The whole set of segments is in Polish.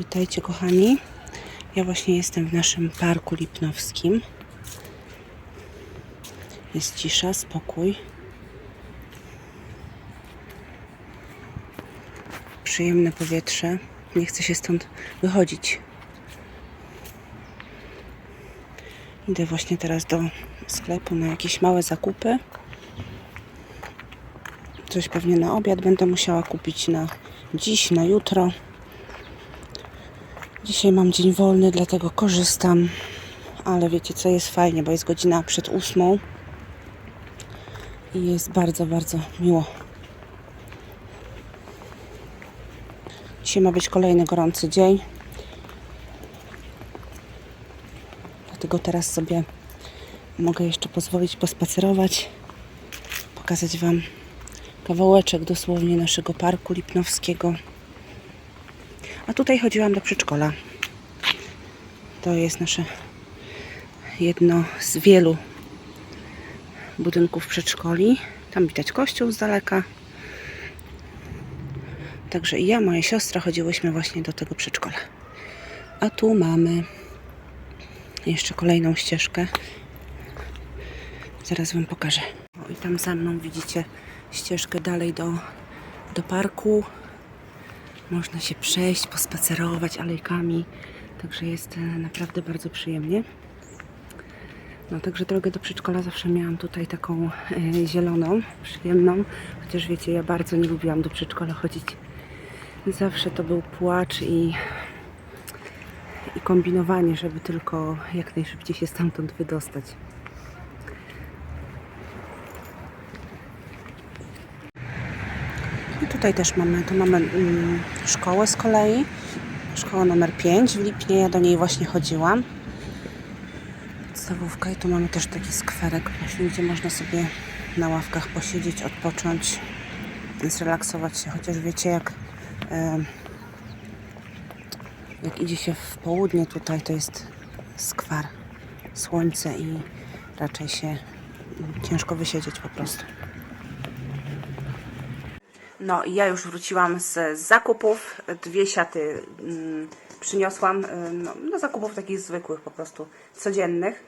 Witajcie kochani. Ja właśnie jestem w naszym parku lipnowskim. Jest cisza, spokój. Przyjemne powietrze. Nie chcę się stąd wychodzić. Idę właśnie teraz do sklepu na jakieś małe zakupy. Coś pewnie na obiad będę musiała kupić na dziś, na jutro. Dzisiaj mam dzień wolny, dlatego korzystam. Ale wiecie co, jest fajnie, bo jest godzina przed ósmą. I jest bardzo, bardzo miło. Dzisiaj ma być kolejny gorący dzień. Dlatego teraz sobie mogę jeszcze pozwolić pospacerować. Pokazać Wam kawałeczek dosłownie naszego parku lipnowskiego. A tutaj chodziłam do przedszkola. To jest nasze jedno z wielu budynków przedszkoli. Tam widać kościół z daleka. Także i ja, moja siostra chodziłyśmy właśnie do tego przedszkola. A tu mamy jeszcze kolejną ścieżkę. Zaraz Wam pokażę. O, i tam za mną widzicie ścieżkę dalej do, do parku. Można się przejść, pospacerować alejkami. Także jest e, naprawdę bardzo przyjemnie. No, także drogę do przedszkola zawsze miałam tutaj taką e, zieloną, przyjemną. Chociaż wiecie, ja bardzo nie lubiłam do przedszkola chodzić. Zawsze to był płacz i, i kombinowanie, żeby tylko jak najszybciej się stamtąd wydostać. Tutaj też mamy, tu mamy mm, szkołę z kolei. Szkoła numer 5 w Lipnie, ja do niej właśnie chodziłam. Podstawówka i tu mamy też taki skwerek właśnie, gdzie można sobie na ławkach posiedzieć, odpocząć, zrelaksować się. Chociaż wiecie, jak, jak idzie się w południe tutaj, to jest skwar, słońce i raczej się mm, ciężko wysiedzieć po prostu. No i ja już wróciłam z, zakupów. Dwie siaty mm, przyniosłam. y, No, no zakupów takich zwykłych po prostu, codziennych.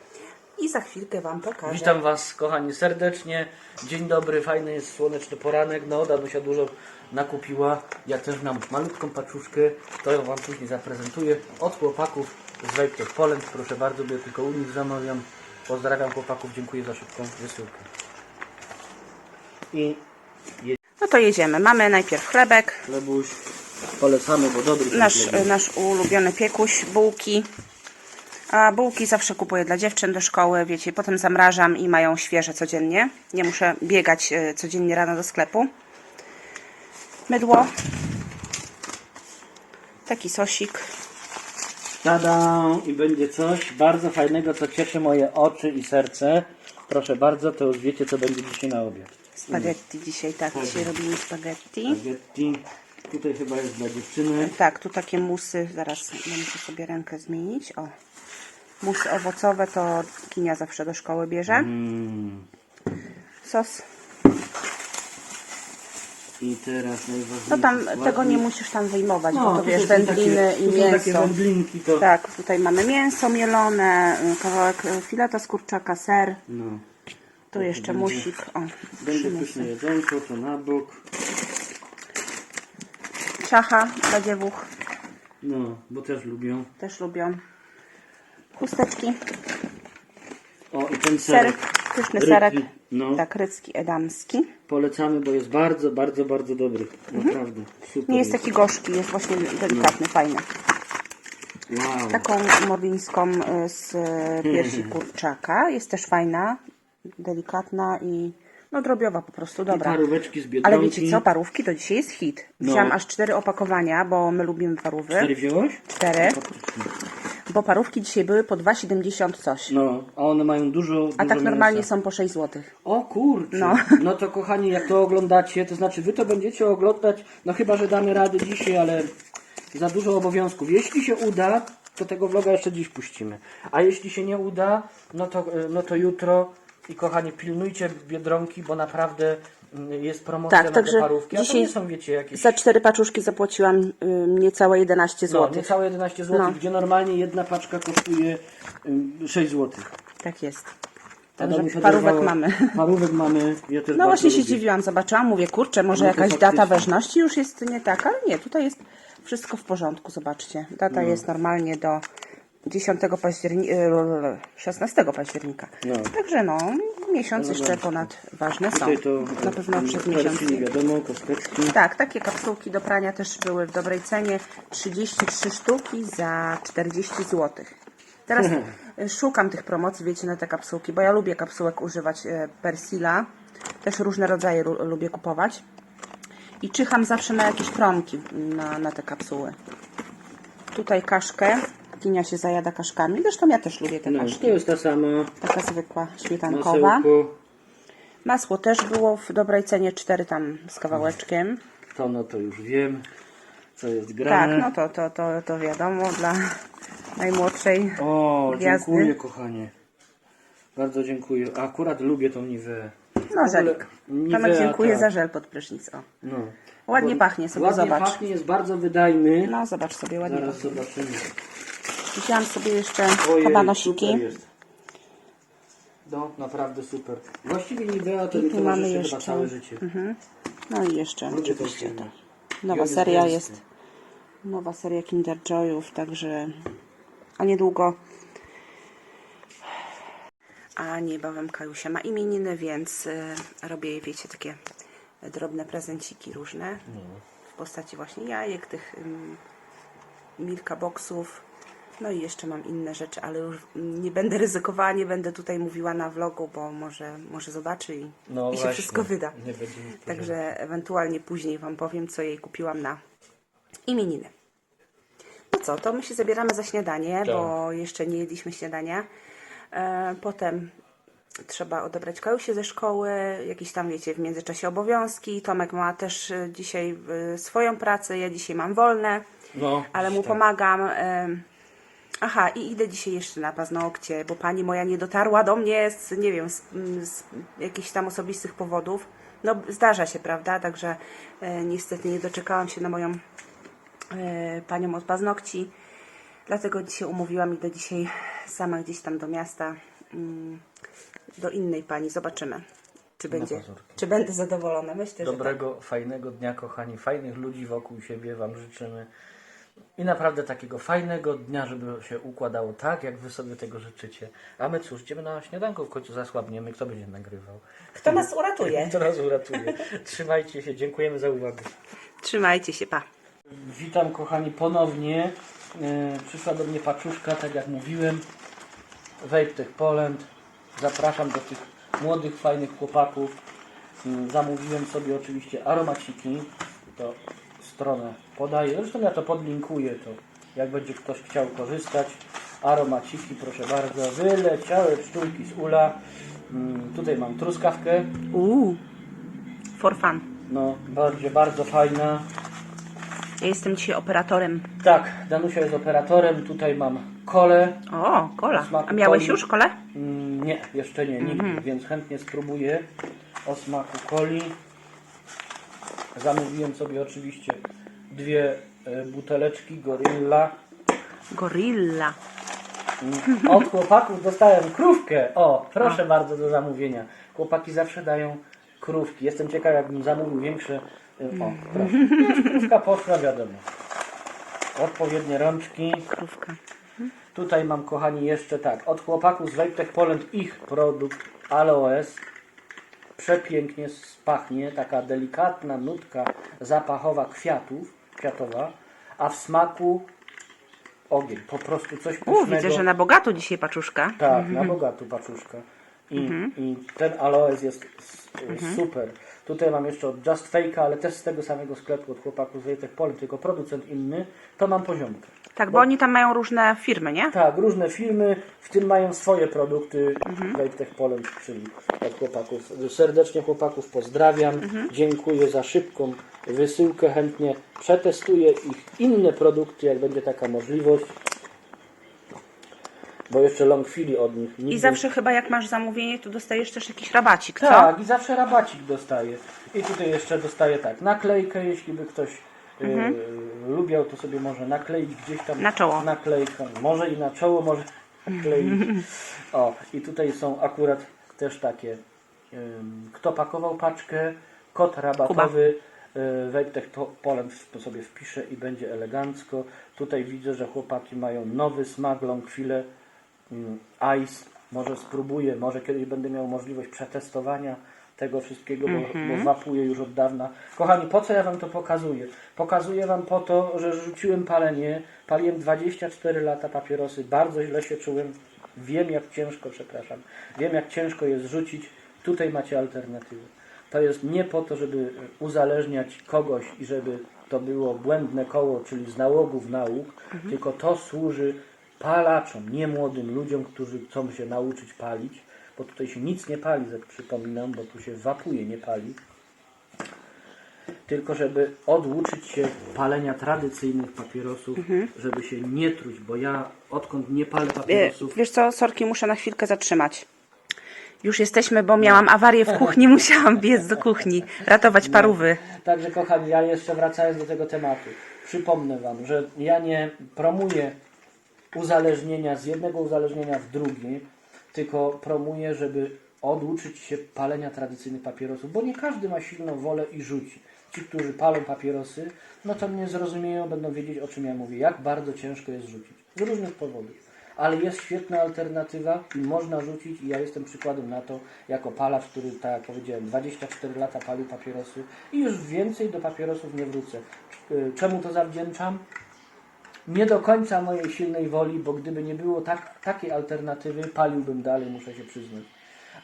I za chwilkę Wam pokażę. Witam Was kochani serdecznie. Dzień dobry, fajny jest słoneczny poranek. No, Danusia dużo nakupiła. Ja też mam malutką paczuszkę. To ją Wam później zaprezentuję. Od chłopaków z Wejptek Poland. Proszę bardzo, bo ja tylko u nich zamawiam. Pozdrawiam chłopaków, dziękuję za szybką wysyłkę. I No to jedziemy. Mamy najpierw chlebek, chlebuś polecamy, bo dobry nasz, nasz ulubiony piekuś, bułki. A bułki zawsze kupuję dla dziewczyn do szkoły, wiecie, potem zamrażam i mają świeże codziennie. Nie muszę biegać y, codziennie rano do sklepu. Mydło. Taki sosik. Tada! I będzie coś bardzo fajnego, co cieszy moje oczy i serce. Proszę bardzo, to już wiecie, co będzie dzisiaj na obiad. Spaghetti dzisiaj, tak, dzisiaj robimy spaghetti. Spaghetti. Tutaj chyba jest dla dziewczyny. Tak, tu takie musy, zaraz ja muszę sobie rękę zmienić. O, musy owocowe to Kinia zawsze do szkoły bierze. Mm. Sos. I teraz najważniejsze. No tam składnik. tego nie musisz tam wyjmować, bo to wiesz, wędliny takie, i są takie mięso. wędlinki, to... Tak, tutaj mamy mięso mielone, y, kawałek y, fileta z kurczaka, ser. No. Tu jeszcze musik. O, Będzie przyniosę. jedzonko, to na bok. Czacha dla dziewuch, No, bo też lubią. też lubią. Chusteczki, O, i ten ser, serek. pyszny Ryki, serek. No, Tak, rycki edamski. polecamy, bo jest bardzo, bardzo, bardzo dobry. Naprawdę, super. Mhm. Nie jest taki gorzki, jest właśnie delikatny, fajny. Wow. Taką morlińską y, z piersi kurczaka. Jest też fajna, delikatna i no drobiowa po prostu, I dobra. paróweczki z Biedronki. Ale wiecie co, parówki to dzisiaj jest hit. Wziąłam No. aż cztery opakowania, bo my lubimy parówy. Cztery wziąłeś? Cztery. Bo parówki dzisiaj były po 2,70 coś. No, a one mają dużo, A dużo tak normalnie są po 6 zł. O kurczę. No. No. to kochani, jak to oglądacie, to znaczy wy to będziecie oglądać, no chyba, że damy radę dzisiaj, ale za dużo obowiązków. Jeśli się uda, to tego vloga jeszcze dziś puścimy. A jeśli się nie uda, no to, no to jutro I kochani, pilnujcie Biedronki, bo naprawdę mm, jest promocja Tak, na także te parówki. A to nie są, wiecie, jakieś... Za cztery paczuszki zapłaciłam y, niecałe 11 No, zł. niecałe 11 zł, No. gdzie normalnie jedna paczka kosztuje y, 6 zł. Tak jest. Także parówek mamy. Parówek mamy, ja No właśnie się lubię. dziwiłam, zobaczyłam, mówię, kurczę, może No jakaś data ważności już jest nie taka, ale nie, tutaj jest wszystko w porządku, zobaczcie. Data No. jest normalnie do 10 października, 16 października. No. Także no, miesiąc No jeszcze ponad ważne są. To Na pewno y, przez miesiąc. nie wiadomo, kosteczki. Tak, takie kapsułki do prania też były w dobrej cenie. 33 sztuki za 40 zł. Teraz e, szukam tych promocji, wiecie, na te kapsułki, bo ja lubię kapsułek używać e, Persila. Też różne rodzaje lu- lubię kupować. I czyham zawsze na jakieś promki na, na te kapsuły. Tutaj kaszkę. Kinia się zajada kaszkami. Zresztą ja też lubię te No, kaszki. to jest ta sama. Taka zwykła śmietankowa. Masełko. Masło też było w dobrej cenie, 4 tam z kawałeczkiem. To no to już wiem, co jest Tak, grane. no to, to, to, to wiadomo dla najmłodszej. O, Gwiazdy. dziękuję kochanie. Bardzo dziękuję. Akurat lubię tą Niveę. No, żelik. Nivea, Tomek dziękuję tak. za żel pod prysznic. O. No. Ładnie pachnie, sobie ładnie zobacz. pachnie, jest bardzo wydajny. No, zobacz sobie, ładnie Zaraz pachnie. zobaczymy. Wzięłam sobie jeszcze Ojej, kabanosiki. No, naprawdę super. Właściwie Nivea to I mi tu mamy towarzyszy chyba jeszcze- całe życie. No i jeszcze Lubię tą oczywiście firmę. to. Nowa Jogi seria jest. Nowa seria Kinder Joyów, także a niedługo. A niebawem Kajusia ma imieniny, więc y, robię jej, wiecie, takie drobne prezenciki różne. W postaci właśnie jajek, tych ym, milka boxów. No i jeszcze mam inne rzeczy, ale już nie będę ryzykowała, nie będę tutaj mówiła na vlogu, bo może, może zobaczy i, No i się właśnie, wszystko wyda. Także ewentualnie później Wam powiem, co jej kupiłam na imieniny. No co, to my się zabieramy za śniadanie, Tak. bo jeszcze nie jedliśmy śniadania. E, potem trzeba odebrać Kajusię ze szkoły, jakieś tam, wiecie, w międzyczasie obowiązki. Tomek ma też e, dzisiaj e, swoją pracę, ja dzisiaj mam wolne, No, ale mu tak. pomagam. Aha, i idę dzisiaj jeszcze na paznokcie, bo pani moja nie dotarła do mnie z, nie wiem, z, z jakichś tam osobistych powodów. No, zdarza się, prawda? Także e, niestety nie doczekałam się na moją e, panią od paznokci. Dlatego dzisiaj umówiłam i do dzisiaj sama gdzieś tam do miasta, mm, do innej pani. Zobaczymy, czy będzie, pazurki. czy będę zadowolona. Myślę, że tak. Dobrego, fajnego dnia, kochani. Fajnych ludzi wokół siebie Wam życzymy. I naprawdę takiego fajnego dnia, żeby się układało tak, jak Wy sobie tego życzycie. A my cóż, idziemy na śniadanko, w końcu zasłabniemy. Kto będzie nagrywał? Kto nas uratuje? Kto nas uratuje? Trzymajcie się, dziękujemy za uwagę. Trzymajcie się, pa. Witam kochani ponownie. E, Przyszła do mnie paczuszka, tak jak mówiłem. Vape Tech Poland. Zapraszam do tych młodych, fajnych chłopaków. Mm, Zamówiłem sobie oczywiście aromaciki. To stronę podaję. Zresztą ja to podlinkuję. To jak będzie ktoś chciał korzystać. Aromaciki, proszę bardzo. Wyleciałe pszczółki z ula. Mm, Tutaj mam truskawkę. Uuu, for fun. No, bardzo, bardzo fajna. Ja jestem dzisiaj operatorem. Tak, Danusia jest operatorem. Tutaj mam kole. O, kola. A miałeś już kolę? Mm, Nie, jeszcze nie, nigdy, więc chętnie spróbuję o smaku coli. Zamówiłem sobie oczywiście dwie e, buteleczki Gorilla. Gorilla. Mm, Od chłopaków dostałem krówkę. O, proszę bardzo do zamówienia. Chłopaki zawsze dają krówki. Jestem ciekaw, jakbym zamówił większe. e, O, proszę. Już krówka poszła, wiadomo. Odpowiednie rączki. Krówka. Tutaj mam, kochani, jeszcze tak. Od chłopaków z Wejtek Poland ich produkt Aloes. Przepięknie pachnie. Taka delikatna nutka zapachowa kwiatów, kwiatowa. A w smaku ogień. Po prostu coś U, pysznego. widzę, że na bogato dzisiaj paczuszka. Tak, na bogatu paczuszka. I, I ten aloes jest s- super. Tutaj mam jeszcze od Just Fake'a, ale też z tego samego sklepu od chłopaków z Wejtek Poland, tylko producent inny. To mam poziomkę. Tak, bo oni tam mają różne firmy, nie? Tak, różne firmy, w tym mają swoje produkty mhm. Tech Poland, czyli od chłopaków. Serdecznie chłopaków pozdrawiam. Dziękuję za szybką wysyłkę. Chętnie przetestuję ich inne produkty, jak będzie taka możliwość. bo jeszcze longfili od nich nigdy... I zawsze chyba jak masz zamówienie, to dostajesz też jakiś rabacik, co? Tak, i zawsze rabacik dostaje. I tutaj jeszcze dostaje tak, naklejkę, jeśli by ktoś y, lubiał, to sobie może nakleić gdzieś tam. Na czoło. naklejką. Może i na czoło może nakleić. O, i tutaj są akurat też takie, ym, kto pakował paczkę, kod rabatowy, y, Wejtek to polem w- sobie wpisze i będzie elegancko. Tutaj widzę, że chłopaki mają nowy smak, longfile, mm, ice. Może spróbuję, może kiedyś będę miał możliwość przetestowania tego wszystkiego, bo, bo wapuję już od dawna. Kochani, po co ja Wam to pokazuję? Pokazuję Wam po to, że rzuciłem palenie, paliłem 24 lata papierosy, bardzo źle się czułem, wiem jak ciężko, przepraszam, wiem jak ciężko jest rzucić, tutaj macie alternatywę. To jest nie po to, żeby uzależniać kogoś i żeby to było błędne koło, czyli z nałogów nauk, tylko to służy palaczom, nie młodym ludziom, którzy chcą się nauczyć palić, bo tutaj się nic nie pali, jak przypominam, bo tu się wapuje, nie pali. Tylko żeby oduczyć się palenia tradycyjnych papierosów, żeby się nie truć, bo ja odkąd nie palę papierosów, Wiesz co, sorki, muszę na chwilkę zatrzymać. Już jesteśmy, bo miałam awarię w kuchni, musiałam biec do kuchni, ratować parówy. Także kochani, ja jeszcze wracając do tego tematu, przypomnę Wam, że ja nie promuję uzależnienia z jednego uzależnienia w drugie, tylko promuję, żeby oduczyć się palenia tradycyjnych papierosów, bo nie każdy ma silną wolę i rzuci. Ci, którzy palą papierosy, no to mnie zrozumieją, będą wiedzieć o czym ja mówię, jak bardzo ciężko jest rzucić. Z różnych powodów. Ale jest świetna alternatywa i można rzucić i ja jestem przykładem na to, jako palacz, który, tak jak powiedziałem, 24 lata palił papierosy i już więcej do papierosów nie wrócę. Czemu to zawdzięczam? Nie do końca mojej silnej woli, bo gdyby nie było tak, takiej alternatywy, paliłbym dalej, muszę się przyznać.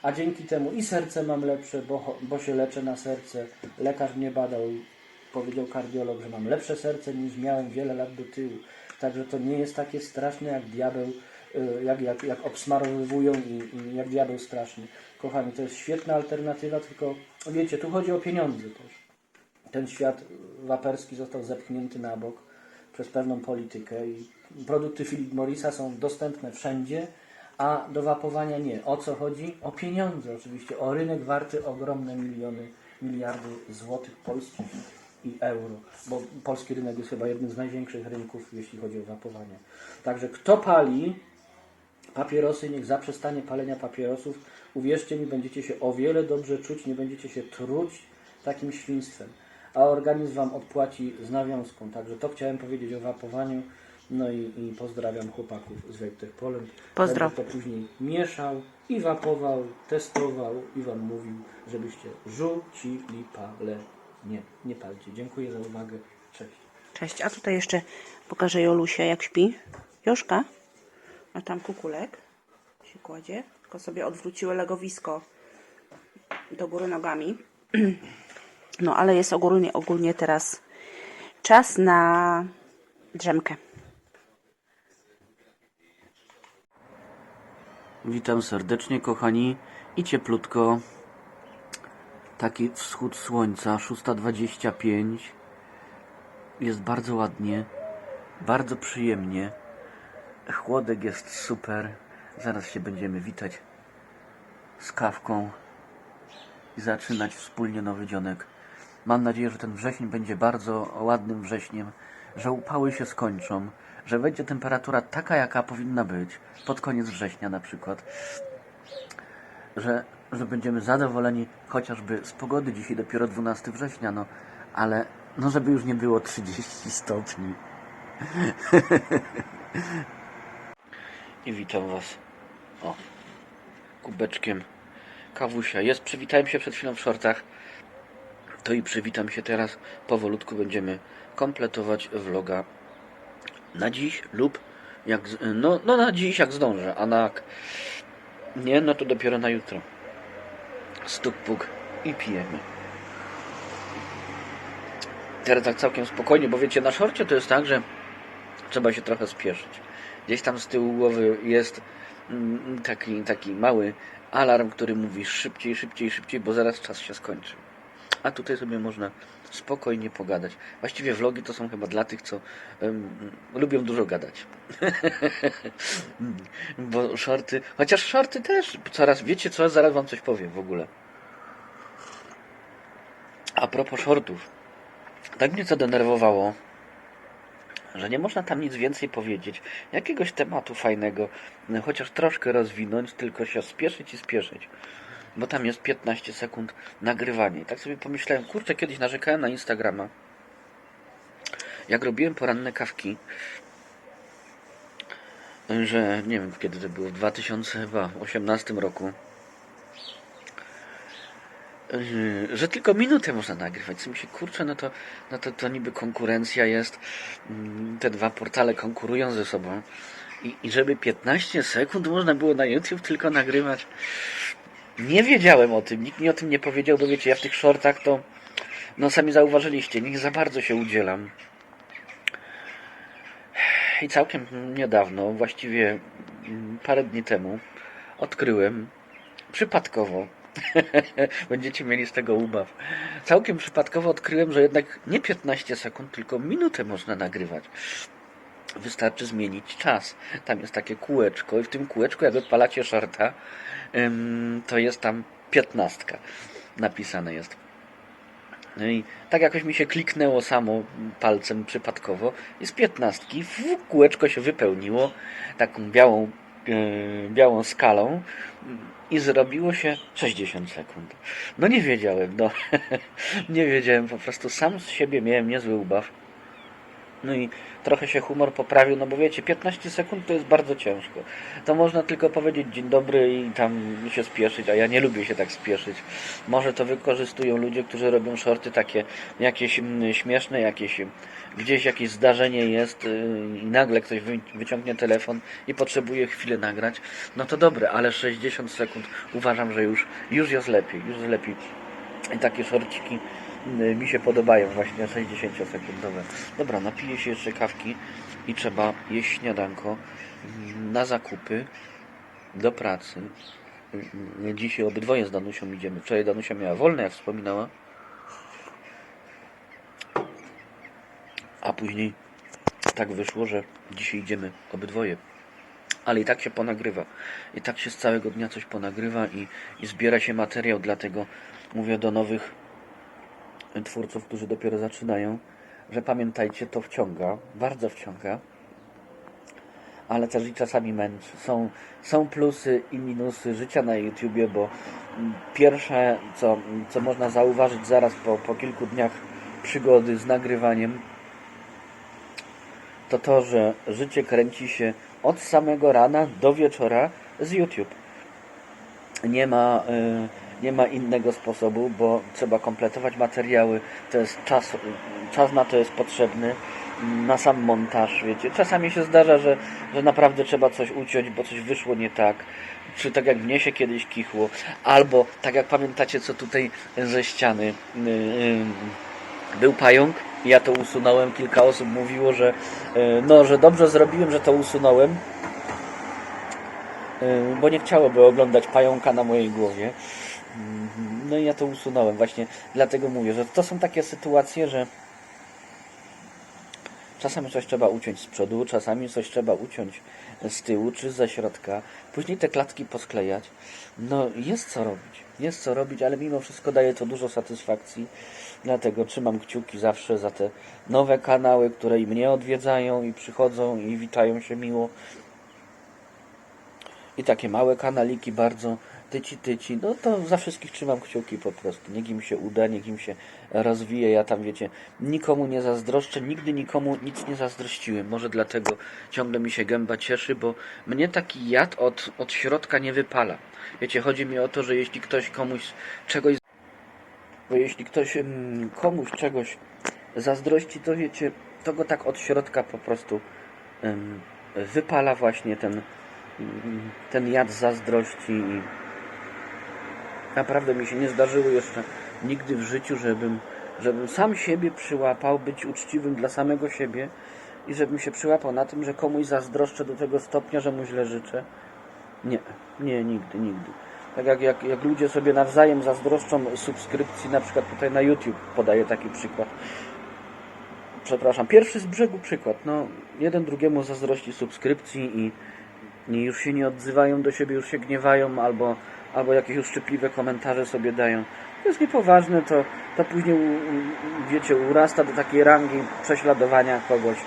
A dzięki temu i serce mam lepsze, bo, bo się leczę na serce. Lekarz mnie badał i powiedział kardiolog, że mam lepsze serce niż miałem wiele lat do tyłu. Także to nie jest takie straszne jak diabeł, y, jak, jak, jak obsmarowywują i, i jak diabeł straszny. Kochani, to jest świetna alternatywa, tylko wiecie, tu chodzi o pieniądze też ten świat waperski został zepchnięty na bok przez pewną politykę i produkty Philip Morrisa są dostępne wszędzie, a do wapowania nie. O co chodzi? O pieniądze oczywiście, o rynek warty ogromne miliony, miliardy złotych polskich i euro, bo polski rynek jest chyba jednym z największych rynków, jeśli chodzi o wapowanie. Także kto pali, papierosy, niech zaprzestanie palenia papierosów. Uwierzcie mi, będziecie się o wiele dobrze czuć, nie będziecie się truć takim świństwem. A organizm Wam odpłaci z nawiązką. Także to chciałem powiedzieć o wapowaniu. No i, i pozdrawiam chłopaków z Wejtek Poland. Pozdro. Będę to później mieszał i wapował, testował i Wam mówił, żebyście rzucili palenie. Nie, nie palcie. Dziękuję za uwagę. Cześć. Cześć, a tutaj jeszcze pokażę Jolusię, jak śpi. Joszka, a tam kukulek się kładzie, tylko sobie odwróciły legowisko do góry nogami. No, ale jest ogólnie, ogólnie teraz czas na drzemkę. Witam serdecznie, kochani, i cieplutko. Taki wschód słońca, 6.25. Jest bardzo ładnie, bardzo przyjemnie. Chłodek jest super. Zaraz się będziemy witać z kawką i zaczynać wspólnie nowy dzionek. Mam nadzieję, że ten wrzesień będzie bardzo ładnym wrześniem, że upały się skończą, że będzie temperatura taka, jaka powinna być, pod koniec września na przykład, że, że będziemy zadowoleni chociażby z pogody. Dzisiaj dopiero 12 września, no ale no żeby już nie było 30 stopni. I witam Was. O, kubeczkiem kawusia. Jest, przywitałem się przed chwilą w shortach. To i przywitam się teraz. Powolutku będziemy kompletować vloga na dziś lub jak. No, no na dziś jak zdążę, a na. Nie, no to dopiero na jutro. Stuk puk i pijemy. Teraz tak całkiem spokojnie, bo wiecie, na szorcie to jest tak, że trzeba się trochę spieszyć. Gdzieś tam z tyłu głowy jest mm, taki, taki mały alarm, który mówi szybciej, szybciej, szybciej, bo zaraz czas się skończy. A tutaj sobie można spokojnie pogadać. Właściwie vlogi to są chyba dla tych, co em, lubią dużo gadać. Bo shorty, chociaż shorty też coraz, wiecie co, zaraz wam coś powiem w ogóle. A propos shortów, tak mnie denerwowało, że nie można tam nic więcej powiedzieć, jakiegoś tematu fajnego, chociaż troszkę rozwinąć, tylko się spieszyć i spieszyć. Bo tam jest 15 sekund nagrywania. I tak sobie pomyślałem, kurczę, kiedyś narzekałem na Instagrama. Jak robiłem poranne kawki, że nie wiem kiedy to było, w 2018 roku, że tylko minutę można nagrywać. Co mi się kurczę, no to, no to, to niby konkurencja jest. Te dwa portale konkurują ze sobą. I, I żeby 15 sekund można było na YouTube tylko nagrywać. Nie wiedziałem o tym, nikt mi o tym nie powiedział, bo wiecie, ja w tych shortach to, no sami zauważyliście, nie za bardzo się udzielam. I całkiem niedawno, właściwie mm, parę dni temu, odkryłem przypadkowo, będziecie mieli z tego ubaw, całkiem przypadkowo odkryłem, że jednak nie 15 sekund, tylko minutę można nagrywać. Wystarczy zmienić czas. Tam jest takie kółeczko i w tym kółeczku, jak odpalacie shorta, to jest tam 15 napisane jest. No i tak jakoś mi się kliknęło samo palcem przypadkowo i z piętnastki w kółeczko się wypełniło taką białą, e, białą skalą i zrobiło się 60 sekund. No nie wiedziałem, no nie wiedziałem, po prostu sam z siebie miałem niezły ubaw. No i trochę się humor poprawił, no bo wiecie, 15 sekund to jest bardzo ciężko. To można tylko powiedzieć dzień dobry i tam się spieszyć, a ja nie lubię się tak spieszyć. Może to wykorzystują ludzie, którzy robią shorty takie jakieś mm, śmieszne, jakieś gdzieś jakieś zdarzenie jest yy, i nagle ktoś wy, wyciągnie telefon i potrzebuje chwilę nagrać. No to dobre, ale 60 sekund uważam, że już, już jest lepiej, już jest lepiej. I takie shorciki y, mi się podobają właśnie 60-sekundowe. Dobra, napiję się jeszcze kawki i trzeba jeść śniadanko na zakupy do pracy. Y, y, Dzisiaj obydwoje z Danusią idziemy. Wczoraj Danusia miała wolne, jak wspominała. A później tak wyszło, że dzisiaj idziemy obydwoje. Ale i tak się ponagrywa. I tak się z całego dnia coś ponagrywa i, i zbiera się materiał, dlatego mówię do nowych twórców, którzy dopiero zaczynają, że pamiętajcie, to wciąga, bardzo wciąga, ale też i czasami męczy. Są, są plusy i minusy życia na YouTubie, bo pierwsze, co, co można zauważyć zaraz po, po kilku dniach przygody z nagrywaniem, to to, że życie kręci się od samego rana do wieczora z YouTube. Nie ma, y, nie ma innego sposobu, bo trzeba kompletować materiały. To jest czas, czas na to jest potrzebny. Na sam montaż, wiecie. Czasami się zdarza, że, że naprawdę trzeba coś uciąć, bo coś wyszło nie tak. Czy tak jak mnie się kiedyś kichło, albo tak jak pamiętacie, co tutaj ze ściany y, y, był pająk, ja to usunąłem, kilka osób mówiło, że e, no, że dobrze zrobiłem, że to usunąłem, e, bo nie chciałoby oglądać pająka na mojej głowie. No i ja to usunąłem, właśnie dlatego mówię, że to są takie sytuacje, że czasami coś trzeba uciąć z przodu, czasami coś trzeba uciąć z tyłu czy ze środka, później te klatki posklejać. No jest co robić, jest co robić, ale mimo wszystko daje to dużo satysfakcji. Dlatego trzymam kciuki zawsze za te nowe kanały, które i mnie odwiedzają i przychodzą i witają się miło. I takie małe kanaliki bardzo tyci tyci, no to za wszystkich trzymam kciuki po prostu. Niech im się uda, niech im się rozwije. Ja tam wiecie, nikomu nie zazdroszczę, nigdy nikomu nic nie zazdrościłem. Może dlatego ciągle mi się gęba cieszy, bo mnie taki jad od, od środka nie wypala. Wiecie, chodzi mi o to, że jeśli ktoś komuś czegoś bo jeśli ktoś mm, komuś czegoś zazdrości, to wiecie, to go tak od środka po prostu em, wypala właśnie ten, mm, ten jad zazdrości i naprawdę mi się nie zdarzyło jeszcze nigdy w życiu, żebym, żebym sam siebie przyłapał, być uczciwym dla samego siebie i żebym się przyłapał na tym, że komuś zazdroszczę do tego stopnia, że mu źle życzę. Nie, nie, nigdy, nigdy. Tak jak, jak, jak ludzie sobie nawzajem zazdroszczą subskrypcji, na przykład tutaj na YouTube podaję taki przykład. Przepraszam, pierwszy z brzegu przykład. No, jeden drugiemu zazdrości subskrypcji i, i już się nie odzywają do siebie, już się gniewają albo, albo jakieś uszczypliwe komentarze sobie dają. To jest niepoważne, to, to później, wiecie, urasta do takiej rangi prześladowania kogoś.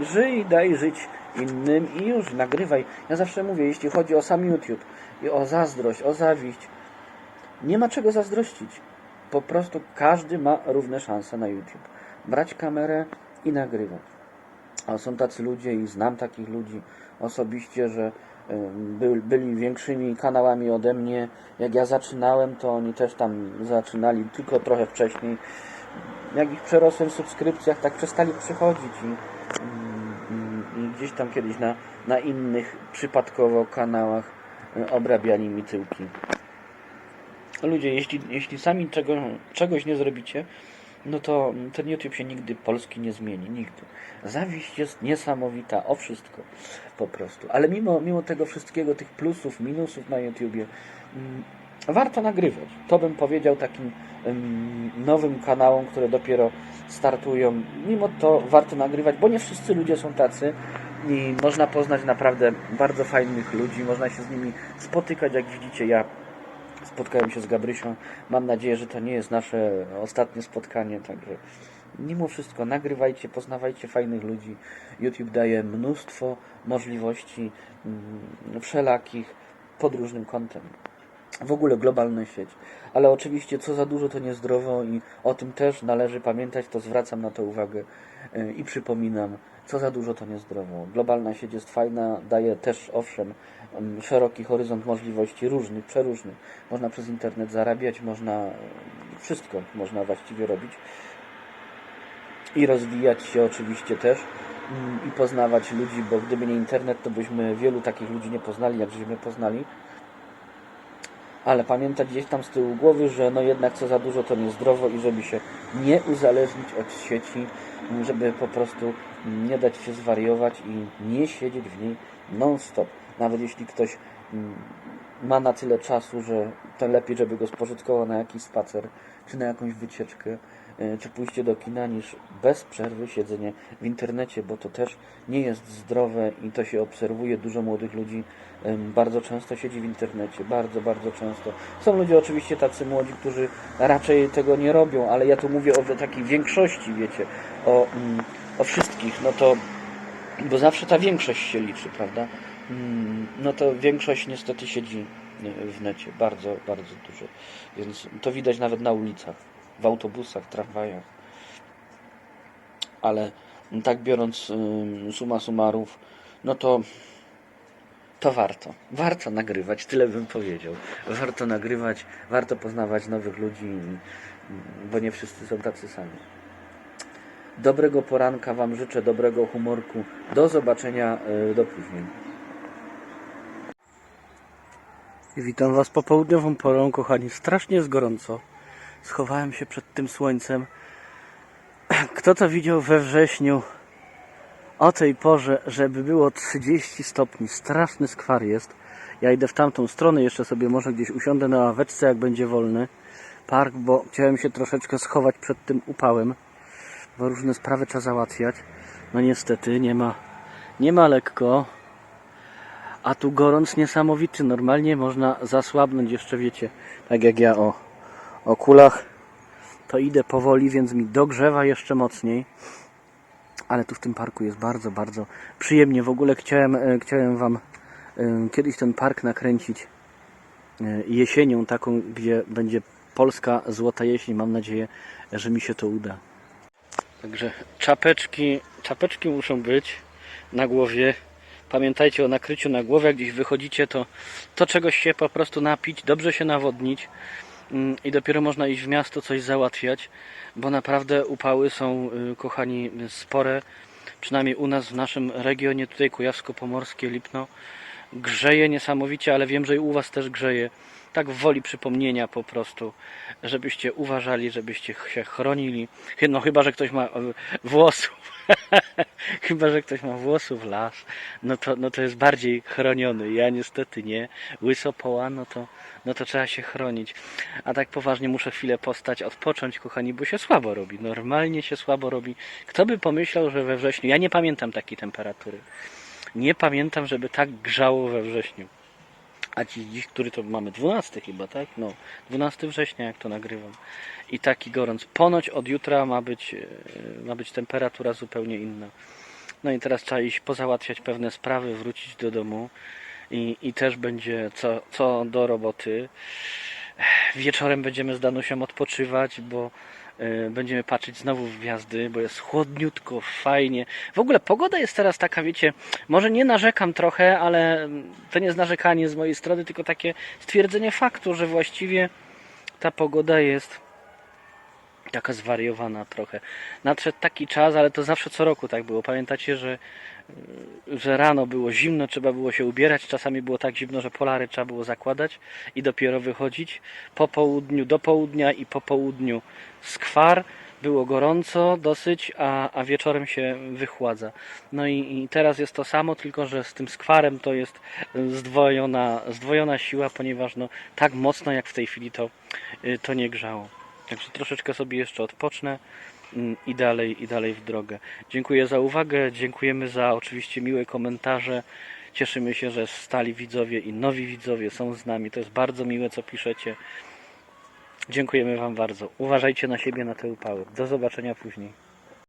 Żyj, daj żyć innym i już nagrywaj. Ja zawsze mówię, jeśli chodzi o sam YouTube i o zazdrość, o zawiść, nie ma czego zazdrościć. Po prostu każdy ma równe szanse na YouTube. Brać kamerę i nagrywać. Są tacy ludzie i znam takich ludzi osobiście, że ym, by, byli większymi kanałami ode mnie. Jak ja zaczynałem, to oni też tam zaczynali tylko trochę wcześniej. Jak ich przerosłem w subskrypcjach, tak przestali przychodzić i, i, i gdzieś tam kiedyś na, na innych przypadkowo kanałach y, obrabiali mi tyłki. Ludzie, jeśli, jeśli sami czego, czegoś nie zrobicie, no to ten YouTube się nigdy Polski nie zmieni, nigdy. Zawiść jest niesamowita o wszystko, po prostu. Ale mimo, mimo tego wszystkiego, tych plusów, minusów na YouTubie, mm, warto nagrywać. To bym powiedział takim ym, nowym kanałom, które dopiero startują. Mimo to warto nagrywać, bo nie wszyscy ludzie są tacy i można poznać naprawdę bardzo fajnych ludzi, można się z nimi spotykać, jak widzicie, ja spotkałem się z Gabrysią. Mam nadzieję, że to nie jest nasze ostatnie spotkanie, także mimo wszystko nagrywajcie, poznawajcie fajnych ludzi. YouTube daje mnóstwo możliwości mm, wszelakich pod różnym kątem. W ogóle globalna sieć. Ale oczywiście co za dużo to niezdrowo i o tym też należy pamiętać, to zwracam na to uwagę yy, i przypominam, co za dużo to niezdrowo. Globalna sieć jest fajna, daje też owszem mm, szeroki horyzont możliwości różnych, przeróżnych. Można przez internet zarabiać, można yy, wszystko można właściwie robić i rozwijać się oczywiście też mm, i poznawać ludzi, bo gdyby nie internet, to byśmy wielu takich ludzi nie poznali, jak żeśmy poznali. Ale pamiętać gdzieś tam z tyłu głowy, że no jednak co za dużo to niezdrowo i żeby się nie uzależnić od sieci, żeby po prostu nie dać się zwariować i nie siedzieć w niej non-stop. Nawet jeśli ktoś mm, ma na tyle czasu, że to lepiej, żeby go spożytkował na jakiś spacer, czy na jakąś wycieczkę, y, czy pójście do kina, niż bez przerwy siedzenie w internecie, bo to też nie jest zdrowe i to się obserwuje. Dużo młodych ludzi bardzo często siedzi w internecie, bardzo, bardzo często. Są ludzie oczywiście tacy młodzi, którzy raczej tego nie robią, ale ja tu mówię o takiej większości, wiecie, o, mm, o wszystkich, no to bo zawsze ta większość się liczy, prawda? Mm, No to większość niestety siedzi y, w necie, bardzo, bardzo dużo. Więc to widać nawet na ulicach, w autobusach, tramwajach. Ale tak biorąc ym, suma summarów, no to to warto. Warto nagrywać, tyle bym powiedział. Warto nagrywać, warto poznawać nowych ludzi, bo nie wszyscy są tacy sami. Dobrego poranka Wam życzę, dobrego humorku. Do zobaczenia, y, do później. Witam Was popołudniową porą, kochani. Strasznie jest gorąco. Schowałem się przed tym słońcem. Kto to widział we wrześniu o tej porze, żeby było 30 stopni? Straszny skwar jest. Ja idę w tamtą stronę, jeszcze sobie może gdzieś usiądę na ławeczce, jak będzie wolny park, bo chciałem się troszeczkę schować przed tym upałem bo różne sprawy trzeba załatwiać. No niestety nie ma, nie ma lekko. A tu gorąc niesamowity. Normalnie można zasłabnąć jeszcze wiecie, tak jak ja o, o kulach. To idę powoli, więc mi dogrzewa jeszcze mocniej. Ale tu w tym parku jest bardzo, bardzo przyjemnie. W ogóle chciałem, e, chciałem Wam e, kiedyś ten park nakręcić e, jesienią taką, gdzie będzie polska złota jesień. Mam nadzieję, że mi się to uda. Także czapeczki, czapeczki muszą być na głowie. Pamiętajcie o nakryciu na głowę. Jak gdzieś wychodzicie, to, to czegoś się po prostu napić, dobrze się nawodnić mm, i dopiero można iść w miasto coś załatwiać, bo naprawdę upały są, y, kochani, spore. Przynajmniej u nas w naszym regionie, tutaj Kujawsko-Pomorskie, Lipno, grzeje niesamowicie, ale wiem, że i u Was też grzeje. Tak w woli przypomnienia po prostu, żebyście uważali, żebyście się chronili. No chyba, że ktoś ma e, włosów. Chyba, że ktoś ma włosów las, no to, no to jest bardziej chroniony. Ja niestety nie. Łysopoła, no to, no to trzeba się chronić. A tak poważnie muszę chwilę postać, odpocząć, kochani, bo się słabo robi. Normalnie się słabo robi. Kto by pomyślał, że we wrześniu, ja nie pamiętam takiej temperatury. Nie pamiętam, żeby tak grzało we wrześniu. A dziś, który to mamy? 12 chyba, tak? No, 12 września, jak to nagrywam. I taki gorąc. Ponoć od jutra ma być, e, ma być temperatura zupełnie inna. No i teraz trzeba iść pozałatwiać pewne sprawy, wrócić do domu i, i też będzie co, co do roboty. Wieczorem będziemy z Danusią odpoczywać, bo będziemy patrzeć znowu w gwiazdy, bo jest chłodniutko, fajnie. W ogóle pogoda jest teraz taka, wiecie, może nie narzekam trochę, ale to nie jest narzekanie z mojej strony, tylko takie stwierdzenie faktu, że właściwie ta pogoda jest taka zwariowana trochę. Nadszedł taki czas, ale to zawsze co roku tak było. Pamiętacie, że, że rano było zimno, trzeba było się ubierać, czasami było tak zimno, że polary trzeba było zakładać i dopiero wychodzić. Po południu do południa i po południu skwar. Było gorąco dosyć, a, a wieczorem się wychładza. No i, i teraz jest to samo, tylko że z tym skwarem to jest zdwojona, zdwojona siła, ponieważ no, tak mocno jak w tej chwili to, y, to nie grzało. Także troszeczkę sobie jeszcze odpocznę i dalej, i dalej w drogę. Dziękuję za uwagę, dziękujemy za oczywiście miłe komentarze. Cieszymy się, że stali widzowie i nowi widzowie są z nami. To jest bardzo miłe, co piszecie. Dziękujemy Wam bardzo. Uważajcie na siebie, na te upały. Do zobaczenia później.